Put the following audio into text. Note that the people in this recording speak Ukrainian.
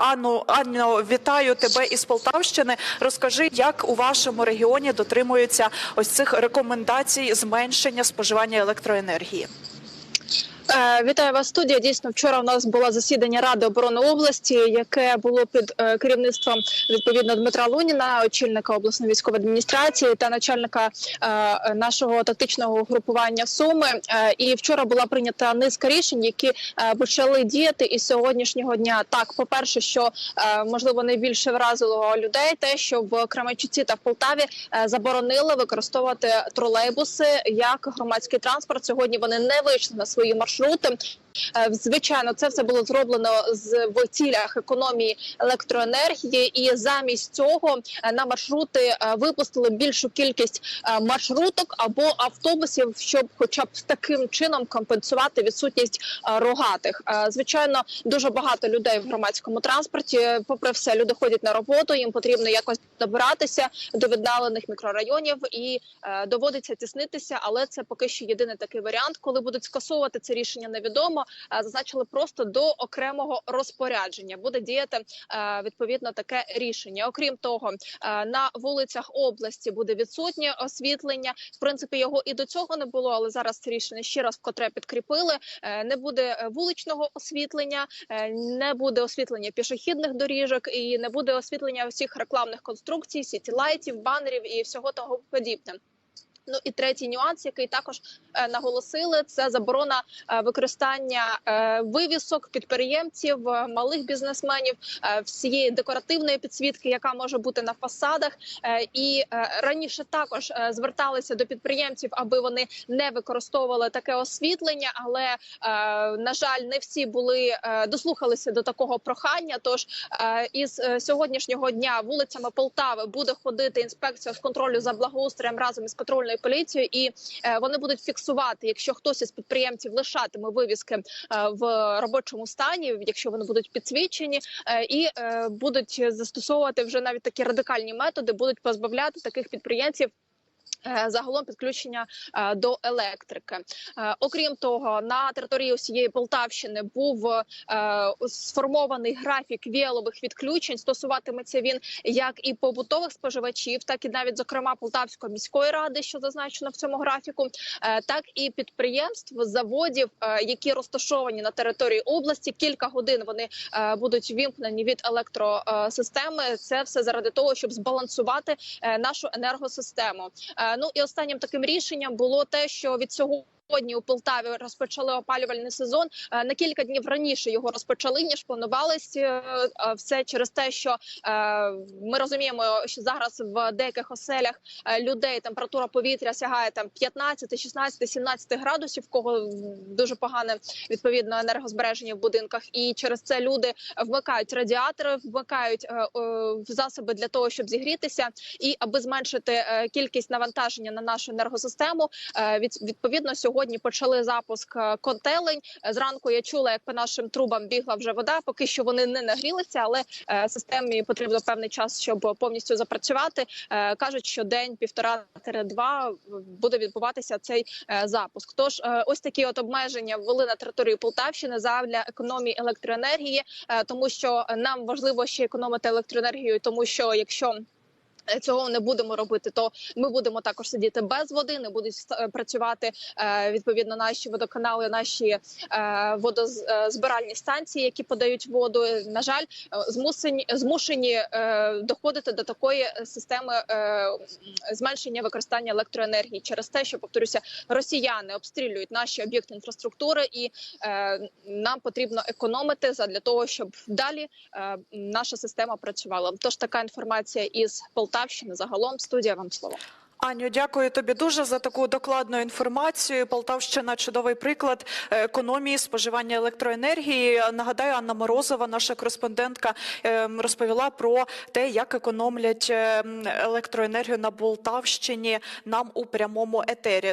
Анну, Анно, вітаю тебе із Полтавщини. Розкажи, як у вашому регіоні дотримуються ось цих рекомендацій зменшення споживання електроенергії. Е, Вітаю вас, студія. Дійсно, вчора у нас було засідання Ради оборони області, яке було під е, керівництвом відповідно Дмитра Луніна, очільника обласної військової адміністрації та начальника е, нашого тактичного групування Суми. І вчора була прийнята низка рішень, які почали діяти із сьогоднішнього дня. Так, по перше, що можливо найбільше вразило людей, те, що в Кременчуці та в Полтаві заборонили використовувати тролейбуси як громадський транспорт. Сьогодні вони не вийшли на свої маршрути. маршрутом Звичайно, це все було зроблено з в цілях економії електроенергії, і замість цього е, на маршрути е, випустили більшу кількість е, маршруток або автобусів, щоб, хоча б таким чином, компенсувати відсутність е, рогатих. Е, Звичайно, дуже багато людей в громадському транспорті. Попри все, люди ходять на роботу. Їм потрібно якось добиратися до віддалених мікрорайонів і е, доводиться тіснитися. Але це поки що єдиний такий варіант, коли будуть скасовувати це рішення, невідомо. Е, Зазначили просто до окремого розпорядження. Буде діяти е, відповідно таке рішення. Окрім того, е, на вулицях області буде відсутнє освітлення. В принципі, його і до цього не було, але зараз це рішення ще раз вкотре підкріпили. Не буде вуличного освітлення, не буде освітлення пішохідних доріжок і не буде освітлення всіх рекламних конструкцій, сітілайтів, банерів і всього того подібне. Ну і третій нюанс, який також е, наголосили, це заборона е, використання е, вивісок підприємців, малих бізнесменів, всієї декоративної підсвітки, яка може бути на фасадах. І раніше також зверталися до підприємців, аби вони не використовували таке освітлення. Але на жаль, не всі були дослухалися до такого прохання. Тож із сьогоднішнього дня вулицями Полтави буде ходити інспекція з контролю за благоустроєм разом із патрульною поліцією, і е, вони будуть фіксувати, якщо хтось із підприємців лишатиме вивіски е, в робочому стані, якщо вони будуть підсвічені, е, і будуть застосовувати вже навіть такі радикальні методи, будуть позбавляти таких підприємців. Е, Загалом підключення е, до електрики, Е, окрім того, на території усієї Полтавщини був сформований графік віялових відключень. Стосуватиметься він як і побутових споживачів, так і навіть зокрема Полтавської міської ради, що зазначено в цьому графіку, так і підприємств, заводів, які розташовані на території області. Кілька годин вони будуть вімкнені від електросистеми. Це все заради того, щоб збалансувати нашу енергосистему. Е, Ну і останнім таким рішенням було те, що від цього. Сьогодні у Полтаві розпочали опалювальний сезон. Е, На кілька днів раніше його розпочали ніж планувалось. Е, е, Все через те, що ми розуміємо, що зараз в деяких оселях людей температура повітря сягає там 15, 16, 17 градусів. Кого дуже погане відповідно енергозбереження в будинках, і через це люди вмикають радіатори, вмикають засоби для того, щоб зігрітися, і аби зменшити кількість навантаження на нашу енергосистему. Відповідно сьогодні почали запуск е, котелень. Е, Зранку я чула, як по нашим трубам бігла вже вода. Поки що вони не нагрілися, але е, системі потрібно певний час, щоб повністю запрацювати. Кажуть, що день півтора-два буде відбуватися цей запуск. Тож ось такі от обмеження ввели на території Полтавщини задля економії електроенергії, тому що нам важливо ще економити електроенергію, тому що якщо Цього не будемо робити, то ми будемо також сидіти без води. Не будуть е, працювати е, відповідно наші водоканали, наші е, водозбиральні станції, які подають воду. На жаль, е, змусені змушені е, доходити до такої системи е, зменшення використання електроенергії через те, що повторюся, росіяни обстрілюють наші об'єкти інфраструктури, і е, нам потрібно економити задля того, щоб далі е, наша система працювала. Тож така інформація із Полтавщини. Загалом студія вам слово. Аню, дякую тобі дуже за таку докладну інформацію. Полтавщина чудовий приклад економії споживання електроенергії. Нагадаю, Анна Морозова, наша кореспондентка, е, розповіла про те, як економлять е, електроенергію на Полтавщині нам у прямому етері.